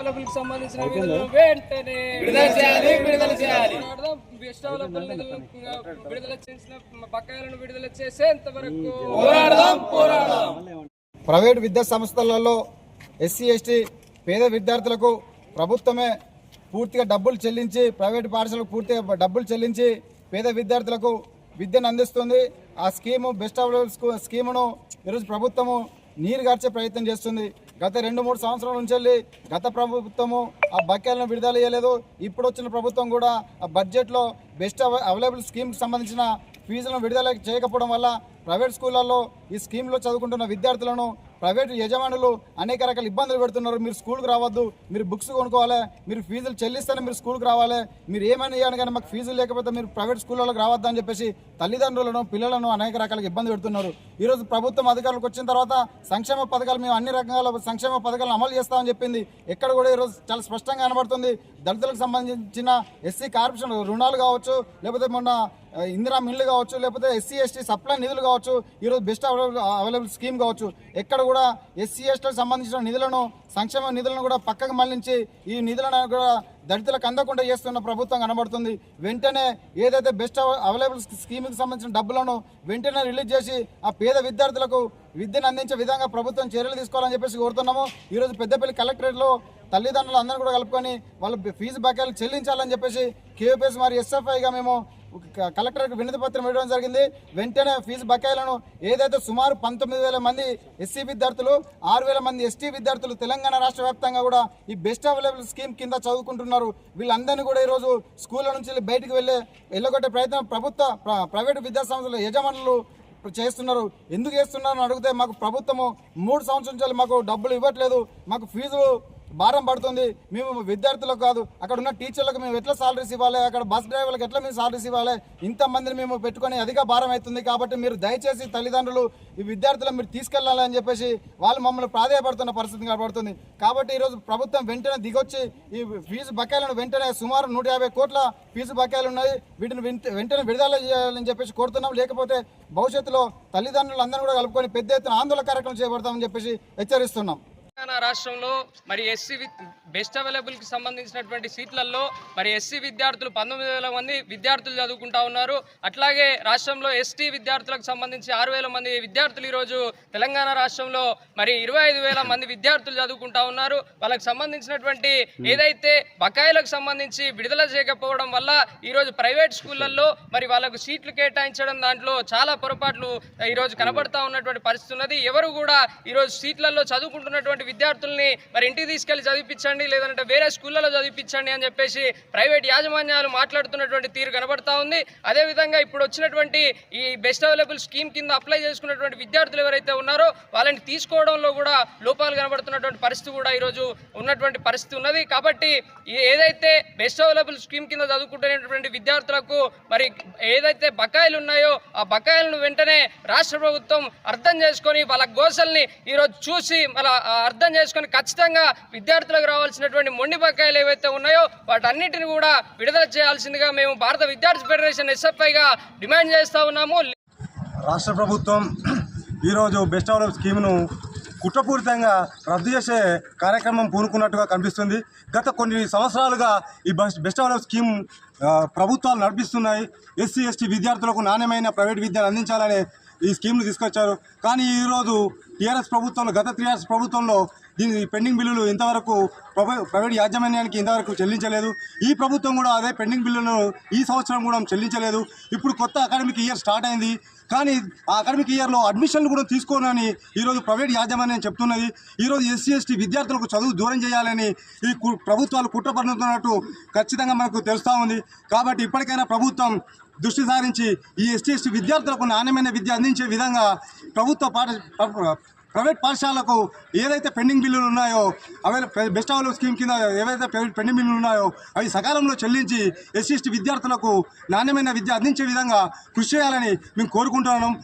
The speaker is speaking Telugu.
డెవలప్మెంట్ సంబంధించిన నిధులను వెంటనే విడుదల చేయాలి, విడుదల చేయాలి. పోరాడదాం. బెస్ట్ డెవలప్మెంట్ నిధులను విడుదల చేసిన బకాయిలను విడుదల చేసేంత వరకు పోరాడదాం పోరాడదాం ప్రైవేట్ విద్యా సంస్థలలో ఎస్సీ ఎస్టీ పేద విద్యార్థులకు ప్రభుత్వమే పూర్తిగా డబ్బులు చెల్లించి ప్రైవేట్ పాఠశాలకు పూర్తిగా డబ్బులు చెల్లించి పేద విద్యార్థులకు విద్యను అందిస్తుంది ఆ స్కీము బెస్ట్ స్కూ స్కీమును ఈరోజు ప్రభుత్వము నీరు గార్చే ప్రయత్నం చేస్తుంది గత రెండు మూడు సంవత్సరాల నుంచి వెళ్ళి గత ప్రభుత్వము ఆ బకాయిలను విడుదల చేయలేదు. ఇప్పుడు వచ్చిన ప్రభుత్వం కూడా ఆ బడ్జెట్లో బెస్ట్ అవైలబుల్ స్కీమ్కి సంబంధించిన ఫీజులను విడుదల చేయకపోవడం వల్ల ప్రైవేట్ స్కూళ్ళల్లో ఈ స్కీమ్లో చదువుకుంటున్న విద్యార్థులను ప్రైవేటు యజమానులు అనేక రకాల ఇబ్బందులు పెడుతున్నారు. మీరు స్కూల్కి రావద్దు మీరు బుక్స్ కొనుక్కోవాలి మీరు ఫీజులు చెల్లిస్తేనే మీరు స్కూల్కి రావాలి మీరు ఏమైనా ఇవ్వండి కానీ మాకు ఫీజులు లేకపోతే మీరు ప్రైవేట్ స్కూళ్ళకి రావద్దు అని చెప్పేసి తల్లిదండ్రులను పిల్లలను అనేక రకాలుగా ఇబ్బంది పెడుతున్నారు. ఈరోజు ప్రభుత్వం అధికారులకు వచ్చిన తర్వాత సంక్షేమ పథకాలు మేము అన్ని రకాల సంక్షేమ పథకాలను అమలు చేస్తామని చెప్పింది. ఎక్కడ కూడా ఈరోజు చాలా స్పష్టంగా కనబడుతుంది. దళితులకు సంబంధించిన ఎస్సీ కార్పొరేషన్ రుణాలు కావచ్చు లేకపోతే మొన్న ఇందిరా మిల్లు కావచ్చు లేకపోతే ఎస్సీ ఎస్టీ సప్లై నిధులు కావచ్చు ఈరోజు బెస్ట్ అవైలబుల్ అవైలబుల్ స్కీమ్ కావచ్చు. ఎక్కడ కూడా ఎస్సీ ఎస్టీలకు సంబంధించిన నిధులను సంక్షేమ నిధులను కూడా పక్కకు మళ్ళించి ఈ నిధులను కూడా దళితులకు అందకుండా చేస్తున్న ప్రభుత్వం కనబడుతుంది. వెంటనే ఏదైతే బెస్ట్ అవైలబుల్ స్కీమ్కి సంబంధించిన డబ్బులను వెంటనే రిలీజ్ చేసి ఆ పేద విద్యార్థులకు విద్యను అందించే విధంగా ప్రభుత్వం చర్యలు తీసుకోవాలని చెప్పేసి కోరుతున్నాము. ఈరోజు పెద్దపల్లి కలెక్టరేట్లో తల్లిదండ్రులు అందరూ కూడా కలుపుకొని వాళ్ళ ఫీజు బకాయిలు చెల్లించాలని చెప్పేసి కేవీపీఎస్ మరి ఎస్ఎఫ్ఐగా మేము కలెక్టర్కి వినతి పత్రం ఇవ్వడం జరిగింది. వెంటనే ఫీజు బకాయిలను ఏదైతే సుమారు పంతొమ్మిది వేల మంది ఎస్సీ విద్యార్థులు ఆరు వేల మంది ఎస్టీ విద్యార్థులు తెలంగాణ రాష్ట్ర వ్యాప్తంగా కూడా ఈ బెస్ట్ అవైలబుల్ స్కీమ్ కింద చదువుకుంటున్నారు. వీళ్ళందరినీ కూడా ఈరోజు స్కూళ్ళ నుంచి వెళ్ళి వెళ్ళే వెళ్ళగొట్టే ప్రయత్నం ప్రభుత్వ ప్ర- ప్రైవేటు విద్యాసంస్థల యజమానులు చేస్తున్నారు. ఎందుకు చేస్తున్నారు అని అడిగితే మాకు ప్రభుత్వము మూడు సంవత్సరాల మాకు డబ్బులు ఇవ్వట్లేదు. మాకు ఫీజు భారం పడుతుంది. మేము విద్యార్థులకు కాదు. అక్కడ ఉన్న టీచర్లకు మేము ఎట్లా సాలరీస్ ఇవ్వాలి? అక్కడ బస్ డ్రైవర్లకు ఎట్లా మేము సాలరీస్ ఇవ్వాలి? ఇంతమందిని మేము పెట్టుకొని అధిక భారం అవుతుంది కాబట్టి మీరు దయచేసి తల్లిదండ్రులు ఈ విద్యార్థులను మీరు తీసుకెళ్ళాలని చెప్పేసి వాళ్ళు మమ్మల్ని ప్రాధాయపడుతున్న పరిస్థితి కనబడుతుంది. కాబట్టి ఈరోజు ప్రభుత్వం వెంటనే దిగొచ్చి ఈ ఫీజు బకాయిలను వెంటనే సుమారు నూట యాభై కోట్ల ఫీజు బకాయిలు ఉన్నాయి. వీటిని వెంట- వెంటనే విడుదల చేయాలని చెప్పేసి కోరుతున్నాం. లేకపోతే భవిష్యత్తులో తల్లిదండ్రులు అందరూ కూడా కలుపుకొని పెద్ద ఎత్తున ఆందోళన కార్యక్రమం చేపడతామని చెప్పేసి హెచ్చరిస్తున్నాం. తెలంగాణ రాష్ట్రంలో మరి ఎస్సీ బెస్ట్ అవైలబుల్కి సంబంధించినటువంటి సీట్లలో మరి ఎస్సీ విద్యార్థులు పంతొమ్మిది వేల మంది విద్యార్థులు చదువుకుంటా ఉన్నారు. అట్లాగే రాష్ట్రంలో ఎస్టీ విద్యార్థులకు సంబంధించి ఆరు వేల మంది విద్యార్థులు ఈరోజు తెలంగాణ రాష్ట్రంలో మరి ఇరవై ఐదు వేల మంది విద్యార్థులు చదువుకుంటా ఉన్నారు. వాళ్ళకి సంబంధించినటువంటి ఏదైతే బకాయిలకు సంబంధించి విడుదల చేయకపోవడం వల్ల ఈరోజు ప్రైవేట్ స్కూళ్ళల్లో మరి వాళ్ళకు సీట్లు కేటాయించడం దాంట్లో చాలా పొరపాట్లు ఈరోజు కనబడతా ఉన్నటువంటి పరిస్థితి ఉన్నది. ఎవరు కూడా ఈరోజు సీట్లలో చదువుకుంటున్నటువంటి విద్యార్థుల్ని మరి ఇంటికి తీసుకెళ్ళి చదివించండి లేదంటే వేరే స్కూళ్ళలో చదివించండి అని చెప్పేసి ప్రైవేట్ యాజమాన్యాలు మాట్లాడుతున్నటువంటి తీరు కనబడతా ఉంది. అదేవిధంగా ఇప్పుడు వచ్చినటువంటి ఈ బెస్ట్ అవైలబుల్ స్కీమ్ కింద అప్లై చేసుకున్నటువంటి విద్యార్థులు ఎవరైతే ఉన్నారో వాళ్ళని తీసుకోవడంలో కూడా లోపాలు కనబడుతున్నటువంటి పరిస్థితి కూడా ఈరోజు ఉన్నటువంటి పరిస్థితి ఉన్నది. కాబట్టి ఏదైతే బెస్ట్ అవైలబుల్ స్కీమ్ కింద చదువుకుంటున్నటువంటి విద్యార్థులకు మరి ఏదైతే బకాయిలు ఉన్నాయో ఆ బకాయిలను వెంటనే రాష్ట్ర ప్రభుత్వం అర్థం చేసుకొని వాళ్ళ గోసల్ని ఈరోజు చూసి మళ్ళీ అర్థం చేసుకొని ఖచ్చితంగా విద్యార్థులకు కావాల్సినటువంటి మొండి బకాయిలు ఏవైతే ఉన్నాయో వాటన్నిటిని కూడా విడుదల చేయాల్సిందిగా మేము భారత విద్యార్థి ఫెడరేషన్ ఎస్ఎఫ్ఐగా డిమాండ్ చేస్తా ఉన్నాము. రాష్ట్ర ప్రభుత్వం ఈరోజు బెస్ట్ ఆఫ్ స్కీమ్ను కుట్రపూరితంగా రద్దు చేసే కార్యక్రమం పూనుకున్నట్టుగా కనిపిస్తుంది. గత కొన్ని సంవత్సరాలుగా ఈ బెస్ట్ బెస్ట్ ఆఫ్ స్కీమ్ ప్రభుత్వాలు నడిపిస్తున్నాయి. ఎస్సీ ఎస్టీ విద్యార్థులకు నాణ్యమైన ప్రైవేట్ విద్యను అందించాలనే ఈ స్కీమ్లు తీసుకొచ్చారు. కానీ ఈరోజు టీఆర్ఎస్ ప్రభుత్వంలో గత టీఆర్ఎస్ ప్రభుత్వంలో దీని పెండింగ్ బిల్లులు ఇంతవరకు ప్రైవేట్ యాజమాన్యానికి ఇంతవరకు చెల్లించలేదు. ఈ ప్రభుత్వం కూడా అదే పెండింగ్ బిల్లును ఈ సంవత్సరం కూడా చెల్లించలేదు. ఇప్పుడు కొత్త అకాడమిక్ ఇయర్ స్టార్ట్ అయింది. కానీ ఆ అకాడమిక్ ఇయర్లో అడ్మిషన్లు కూడా తీసుకోనని ఈరోజు ప్రైవేట్ యాజమాన్యం చెప్తున్నది. ఈరోజు ఎస్సీ ఎస్టీ విద్యార్థులకు చదువు దూరం చేయాలని ఈ కు- ప్రభుత్వాలు కుట్ర పడుతున్నట్టు ఖచ్చితంగా మనకు తెలుస్తూ ఉంది. కాబట్టి ఇప్పటికైనా ప్రభుత్వం దృష్టి సారించి ఈ ఎస్టీ ఎస్టీ విద్యార్థులకు నాణ్యమైన విద్య అందించే విధంగా ప్రభుత్వ పాఠ ప్రైవేట్ పాఠశాలకు ఏదైతే పెండింగ్ బిల్లులు ఉన్నాయో అవే బెస్ట్ అవైలబుల్ స్కీమ్ కింద ఏవైతే పెండింగ్ బిల్లులు ఉన్నాయో అవి సకాలంలో చెల్లించి ఎస్సీ ఎస్టీ విద్యార్థులకు నాణ్యమైన విద్య అందించే విధంగా కృషి చేయాలని మేము కోరుకుంటున్నాం.